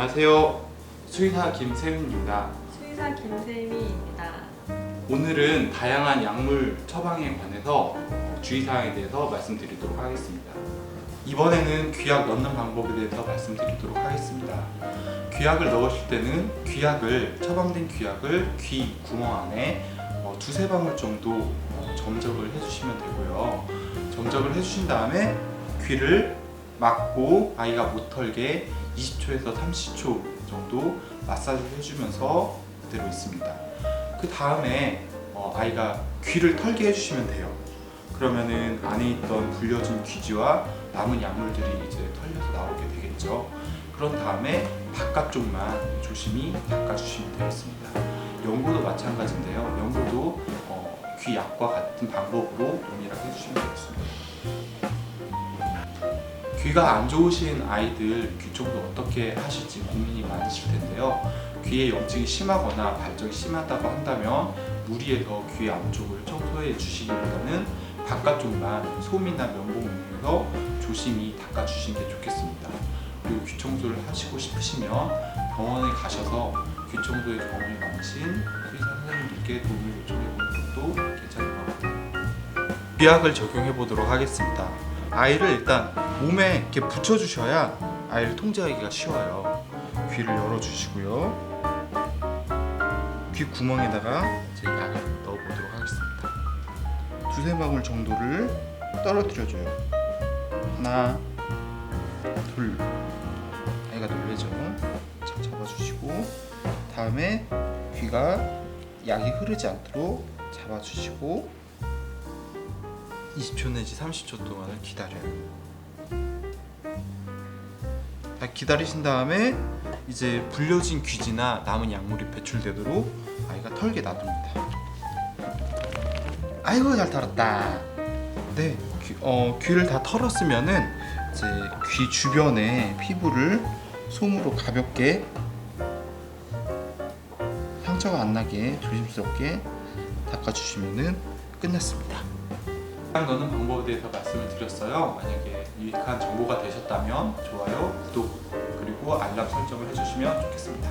안녕하세요. 수의사 김세윤입니다. 수의사 김세미입니다. 오늘은 다양한 약물 처방에 관해서 주의사항에 대해서 말씀드리도록 하겠습니다. 이번에는 귀약 넣는 방법에 대해서 말씀드리도록 하겠습니다. 귀약을 넣으실 때는 귀약을 처방된 귀약을 귀 구멍 안에 어, 두세 방울 정도 어, 점적을 해주시면 되고요. 점적을 해주신 다음에 귀를 막고 아이가 못 털게 20초에서 30초 정도 마사지를 해주면서 그대로 있습니다. 그 다음에 어, 아이가 귀를 털게 해주시면 돼요. 그러면은 안에 있던 불려진 귀지와 남은 약물들이 이제 털려서 나오게 되겠죠. 그런 다음에 바깥쪽만 조심히 닦아주시면 되겠습니다. 연고도 마찬가지인데요. 연고도 어, 귀 약과 같은 방법으로 동일하게 해주시면 되겠습니다. 귀가 안 좋으신 아이들 귀 청소 어떻게 하실지 고민이 많으실 텐데요. 귀에 염증이 심하거나 발적이 심하다고 한다면 무리해서 귀 안쪽을 청소해 주시기보다는 바깥쪽만 솜이나 면봉 이용해서 조심히 닦아 주시는 게 좋겠습니다. 그리고 귀 청소를 하시고 싶으시면 병원에 가셔서 귀 청소에 경험이 많으신 의사 선생님들께 도움을 요청해 보는 것도 괜찮을 것 같아요. 비약을 적용해 보도록 하겠습니다. 아이를 일단 몸에 이렇게 붙여 주셔야 아이를 통제하기가 쉬워요. 귀를 열어 주시고요. 귀 구멍에다가 이제 약을 넣어 보도록 하겠습니다. 두세 방울 정도를 떨어뜨려 줘요. 하나, 둘. 아이가 놀래죠. 자, 잡아 주시고 다음에 귀가 약이 흐르지 않도록 잡아 주시고 20초 내지 30초 동안을 기다려요. 다 기다리신 다음에 이제 불려진 귀지나 남은 약물이 배출되도록 아이가 털게 놔둡니다. 아이고 잘 털었다. 네, 귀, 어, 귀를 다 털었으면은 이제 귀 주변에 피부를 솜으로 가볍게 상처가 안 나게 조심스럽게 닦아주시면은 끝났습니다. 약 넣는 방법에 대해서 말씀을 드렸어요. 만약에 유익한 정보가 되셨다면 좋아요, 구독 그리고 알람 설정을 해주시면 좋겠습니다.